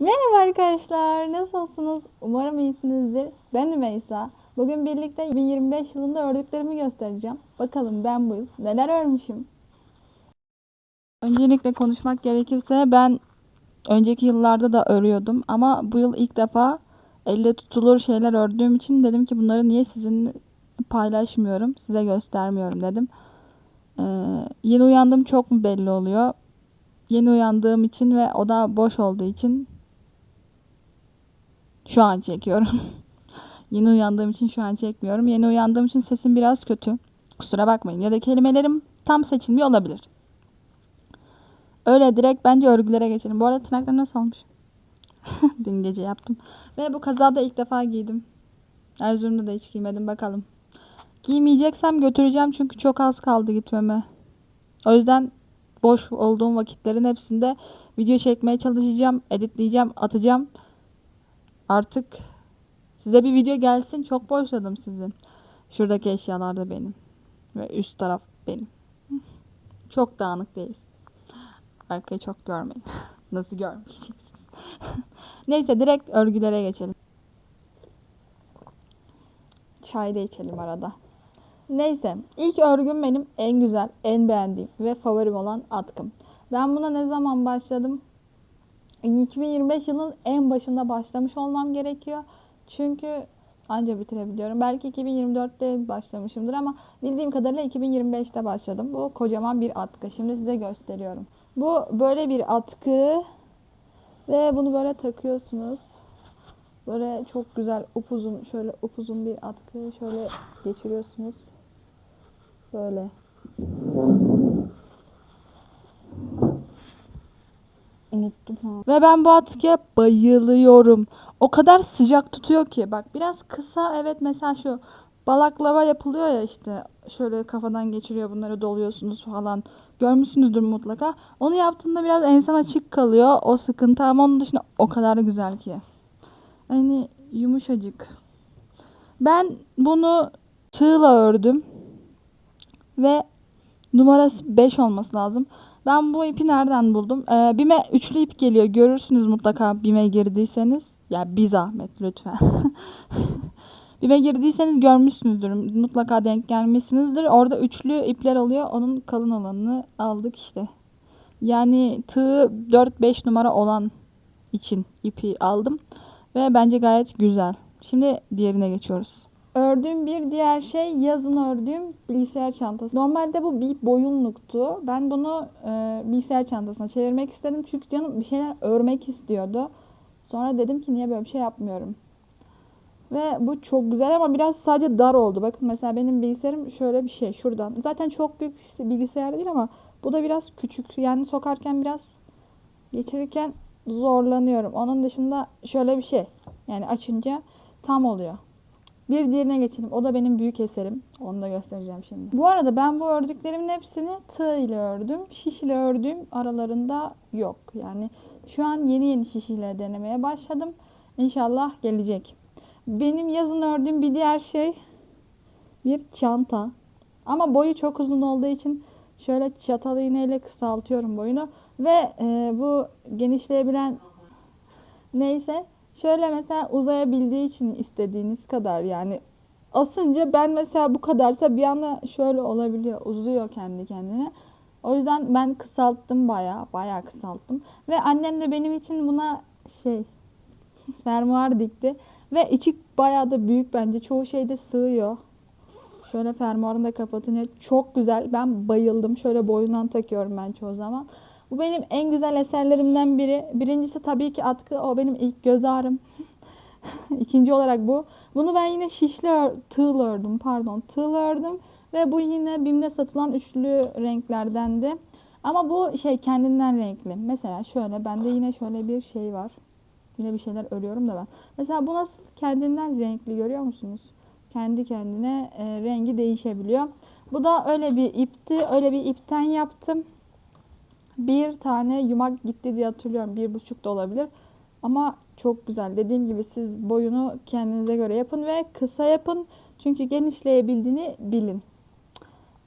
Merhaba arkadaşlar, nasılsınız? Umarım iyisinizdir. Ben Ümeysa. Bugün birlikte 2025 yılında ördüklerimi göstereceğim. Bakalım ben bu yıl neler örmüşüm. Öncelikle konuşmak gerekirse ben önceki yıllarda da örüyordum ama bu yıl ilk defa elle tutulur şeyler ördüğüm için dedim ki bunları niye sizinle paylaşmıyorum, size göstermiyorum dedim. Ee, yeni uyandım çok mu belli oluyor? Yeni uyandığım için ve oda boş olduğu için şu an çekiyorum. Yeni uyandığım için şu an çekmiyorum. Yeni uyandığım için sesim biraz kötü. Kusura bakmayın. Ya da kelimelerim tam seçilmiyor olabilir. Öyle direkt bence örgülere geçelim. Bu arada tırnaklarım nasıl olmuş? Dün gece yaptım. Ve bu kazağı da ilk defa giydim. Erzurum'da da hiç giymedim. Bakalım. Giymeyeceksem götüreceğim çünkü çok az kaldı gitmeme. O yüzden boş olduğum vakitlerin hepsinde video çekmeye çalışacağım. Editleyeceğim, atacağım. Artık size bir video gelsin. Çok boşladım sizin. Şuradaki eşyalar da benim. Ve üst taraf benim. Çok dağınık değiliz. Arkayı çok görmeyin. Nasıl görmeyeceksiniz? Neyse direkt örgülere geçelim. Çay da içelim arada. Neyse ilk örgüm benim en güzel, en beğendiğim ve favorim olan atkım. Ben buna ne zaman başladım? 2025 yılının en başında başlamış olmam gerekiyor. Çünkü anca bitirebiliyorum. Belki 2024'te başlamışımdır ama bildiğim kadarıyla 2025'te başladım. Bu kocaman bir atkı. Şimdi size gösteriyorum. Bu böyle bir atkı ve bunu böyle takıyorsunuz. Böyle çok güzel upuzun şöyle upuzun bir atkı şöyle geçiriyorsunuz. Böyle. Unuttum ha. Ve ben bu atkıya bayılıyorum. O kadar sıcak tutuyor ki. Bak biraz kısa evet mesela şu balaklava yapılıyor ya işte. Şöyle kafadan geçiriyor bunları doluyorsunuz falan. Görmüşsünüzdür mutlaka. Onu yaptığında biraz ensen açık kalıyor. O sıkıntı ama onun dışında o kadar güzel ki. Hani yumuşacık. Ben bunu tığla ördüm. Ve numarası 5 olması lazım. Ben bu ipi nereden buldum? Ee, Bime üçlü ip geliyor. Görürsünüz mutlaka Bime girdiyseniz. Ya bir zahmet lütfen. Bime girdiyseniz görmüşsünüzdür. Mutlaka denk gelmişsinizdir. Orada üçlü ipler oluyor. Onun kalın olanını aldık işte. Yani tığ 4-5 numara olan için ipi aldım. Ve bence gayet güzel. Şimdi diğerine geçiyoruz. Ördüğüm bir diğer şey yazın ördüğüm bilgisayar çantası. Normalde bu bir boyunluktu. Ben bunu e, bilgisayar çantasına çevirmek istedim. Çünkü canım bir şeyler örmek istiyordu. Sonra dedim ki niye böyle bir şey yapmıyorum. Ve bu çok güzel ama biraz sadece dar oldu. Bakın mesela benim bilgisayarım şöyle bir şey şuradan. Zaten çok büyük bilgisayar değil ama bu da biraz küçük. Yani sokarken biraz geçirirken zorlanıyorum. Onun dışında şöyle bir şey. Yani açınca tam oluyor. Bir diğerine geçelim. O da benim büyük eserim. Onu da göstereceğim şimdi. Bu arada ben bu ördüklerimin hepsini tığ ile ördüm. Şiş ile ördüğüm aralarında yok. Yani şu an yeni yeni şiş ile denemeye başladım. İnşallah gelecek. Benim yazın ördüğüm bir diğer şey bir çanta. Ama boyu çok uzun olduğu için şöyle çatal iğneyle kısaltıyorum boyunu. Ve e, bu genişleyebilen neyse Şöyle mesela uzayabildiği için istediğiniz kadar yani asınca ben mesela bu kadarsa bir anda şöyle olabiliyor. Uzuyor kendi kendine. O yüzden ben kısalttım baya baya kısalttım. Ve annem de benim için buna şey fermuar dikti. Ve içi baya da büyük bence. Çoğu şeyde sığıyor. Şöyle fermuarını da kapatınca çok güzel. Ben bayıldım. Şöyle boyundan takıyorum ben çoğu zaman. Bu benim en güzel eserlerimden biri. Birincisi tabii ki atkı. O benim ilk göz ağrım. İkinci olarak bu. Bunu ben yine şişli ör, tığla ördüm. Pardon tığla ördüm. Ve bu yine BİM'de satılan üçlü renklerdendi. Ama bu şey kendinden renkli. Mesela şöyle bende yine şöyle bir şey var. Yine bir şeyler örüyorum da ben. Mesela bu nasıl kendinden renkli görüyor musunuz? Kendi kendine e, rengi değişebiliyor. Bu da öyle bir ipti. Öyle bir ipten yaptım bir tane yumak gitti diye hatırlıyorum. Bir buçuk da olabilir. Ama çok güzel. Dediğim gibi siz boyunu kendinize göre yapın ve kısa yapın. Çünkü genişleyebildiğini bilin.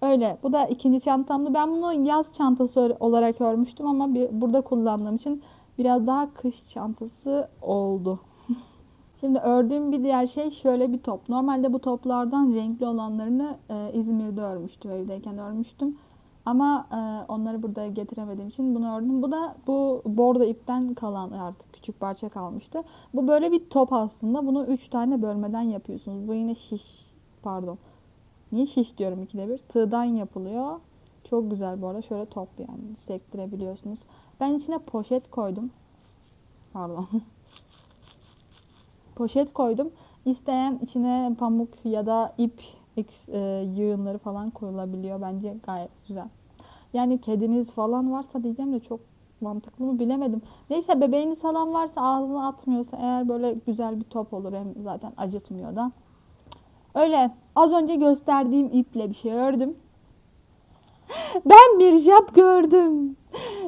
Öyle. Bu da ikinci çantamdı. Ben bunu yaz çantası olarak örmüştüm ama bir, burada kullandığım için biraz daha kış çantası oldu. Şimdi ördüğüm bir diğer şey şöyle bir top. Normalde bu toplardan renkli olanlarını e, İzmir'de örmüştüm. Evdeyken örmüştüm. Ama e, onları burada getiremediğim için bunu ördüm. Bu da bu bordo ipten kalan artık küçük parça kalmıştı. Bu böyle bir top aslında. Bunu 3 tane bölmeden yapıyorsunuz. Bu yine şiş pardon. Niye şiş diyorum ikide bir? Tığdan yapılıyor. Çok güzel bu arada. Şöyle top yani sektirebiliyorsunuz. Ben içine poşet koydum. Pardon. poşet koydum. İsteyen içine pamuk ya da ip eks- e, yığınları falan koyulabiliyor. Bence gayet güzel. Yani kediniz falan varsa diyeceğim de çok mantıklı mı bilemedim. Neyse bebeğiniz falan varsa ağzına atmıyorsa eğer böyle güzel bir top olur. Hem zaten acıtmıyor da. Öyle az önce gösterdiğim iple bir şey ördüm. Ben bir jab gördüm.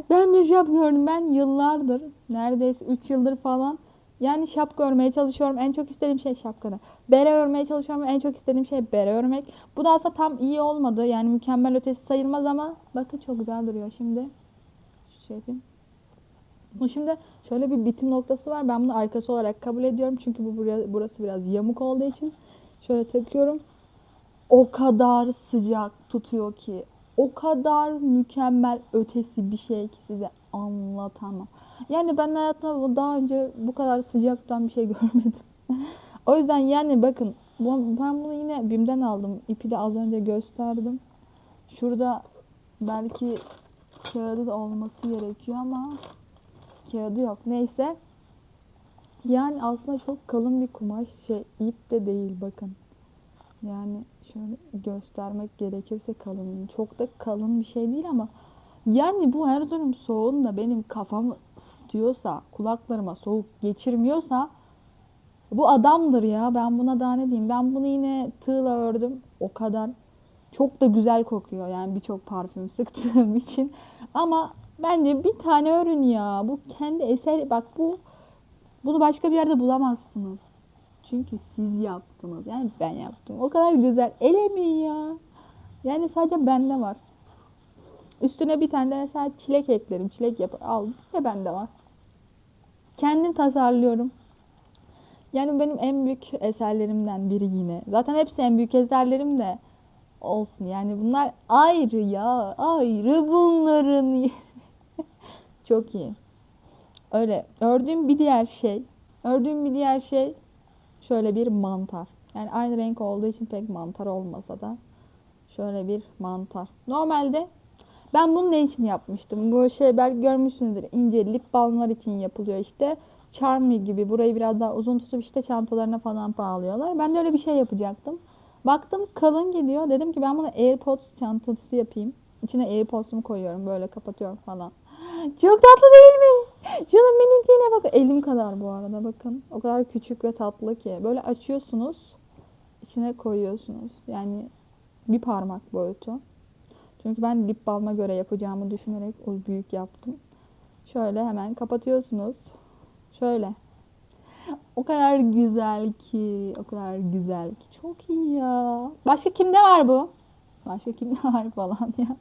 Ben bir jab gördüm. Ben yıllardır, neredeyse 3 yıldır falan yani şapka örmeye çalışıyorum. En çok istediğim şey şapkada. Bere örmeye çalışıyorum. En çok istediğim şey bere örmek. Bu da aslında tam iyi olmadı. Yani mükemmel ötesi sayılmaz ama bakın çok güzel duruyor şimdi. Şu şey. Bu şimdi şöyle bir bitim noktası var. Ben bunu arkası olarak kabul ediyorum. Çünkü bu buraya, burası biraz yamuk olduğu için. Şöyle takıyorum. O kadar sıcak tutuyor ki. O kadar mükemmel ötesi bir şey ki size anlatamam. Yani ben hayatımda daha önce bu kadar sıcaktan bir şey görmedim. o yüzden yani bakın ben bunu yine BİM'den aldım. İpi de az önce gösterdim. Şurada belki kağıdı da olması gerekiyor ama kağıdı yok. Neyse. Yani aslında çok kalın bir kumaş şey ip de değil bakın. Yani şöyle göstermek gerekirse kalın. Çok da kalın bir şey değil ama yani bu Erzurum soğuğunda benim kafamı ısıtıyorsa, kulaklarıma soğuk geçirmiyorsa bu adamdır ya. Ben buna daha ne diyeyim. Ben bunu yine tığla ördüm. O kadar. Çok da güzel kokuyor. Yani birçok parfüm sıktığım için. Ama bence bir tane örün ya. Bu kendi eser. Bak bu bunu başka bir yerde bulamazsınız. Çünkü siz yaptınız. Yani ben yaptım. O kadar güzel. El emeği ya. Yani sadece bende var. Üstüne bir tane de mesela çilek eklerim. Çilek yap aldım ve bende var. Kendim tasarlıyorum. Yani benim en büyük eserlerimden biri yine. Zaten hepsi en büyük eserlerim de olsun. Yani bunlar ayrı ya. Ayrı bunların. Çok iyi. Öyle. Ördüğüm bir diğer şey. Ördüğüm bir diğer şey şöyle bir mantar. Yani aynı renk olduğu için pek mantar olmasa da şöyle bir mantar. Normalde ben bunu ne için yapmıştım? Bu şey belki görmüşsünüzdür. İnce lip balmlar için yapılıyor işte. Charmy gibi burayı biraz daha uzun tutup işte çantalarına falan bağlıyorlar. Ben de öyle bir şey yapacaktım. Baktım kalın gidiyor. Dedim ki ben bunu AirPods çantası yapayım. İçine AirPods'umu koyuyorum. Böyle kapatıyorum falan. Çok tatlı değil mi? Şunun minikliğine bakın. Elim kadar bu arada bakın. O kadar küçük ve tatlı ki. Böyle açıyorsunuz. içine koyuyorsunuz. Yani bir parmak boyutu. Çünkü ben lip balma göre yapacağımı düşünerek o büyük yaptım. Şöyle hemen kapatıyorsunuz. Şöyle. O kadar güzel ki, o kadar güzel ki. Çok iyi ya. Başka kimde var bu? Başka kimde var falan ya.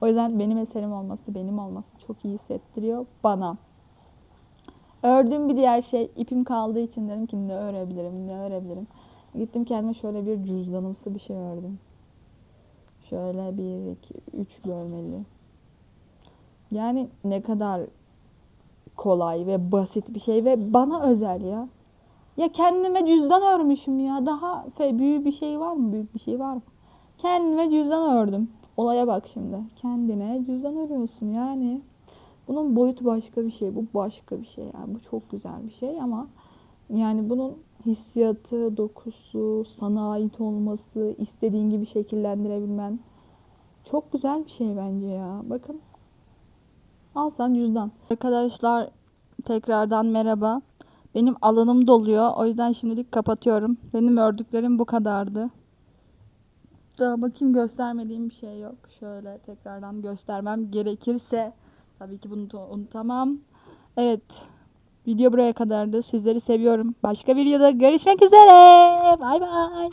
O yüzden benim eserim olması, benim olması çok iyi hissettiriyor bana. Ördüğüm bir diğer şey ipim kaldığı için dedim ki ne örebilirim, ne örebilirim. Gittim kendime şöyle bir cüzdanımsı bir şey ördüm. Şöyle bir, iki, üç görmeli. Yani ne kadar kolay ve basit bir şey ve bana özel ya. Ya kendime cüzdan örmüşüm ya. Daha büyük bir şey var mı? Büyük bir şey var mı? Kendime cüzdan ördüm. Olaya bak şimdi. Kendine cüzdan örüyorsun yani. Bunun boyutu başka bir şey. Bu başka bir şey yani. Bu çok güzel bir şey ama yani bunun hissiyatı, dokusu, sana ait olması, istediğin gibi şekillendirebilmen çok güzel bir şey bence ya. Bakın. Al sen cüzdan. Arkadaşlar tekrardan merhaba. Benim alanım doluyor. O yüzden şimdilik kapatıyorum. Benim ördüklerim bu kadardı. Daha bakayım göstermediğim bir şey yok. Şöyle tekrardan göstermem gerekirse tabii ki bunu unutamam. Evet. Video buraya kadardı. Sizleri seviyorum. Başka videoda görüşmek üzere. Bay bay.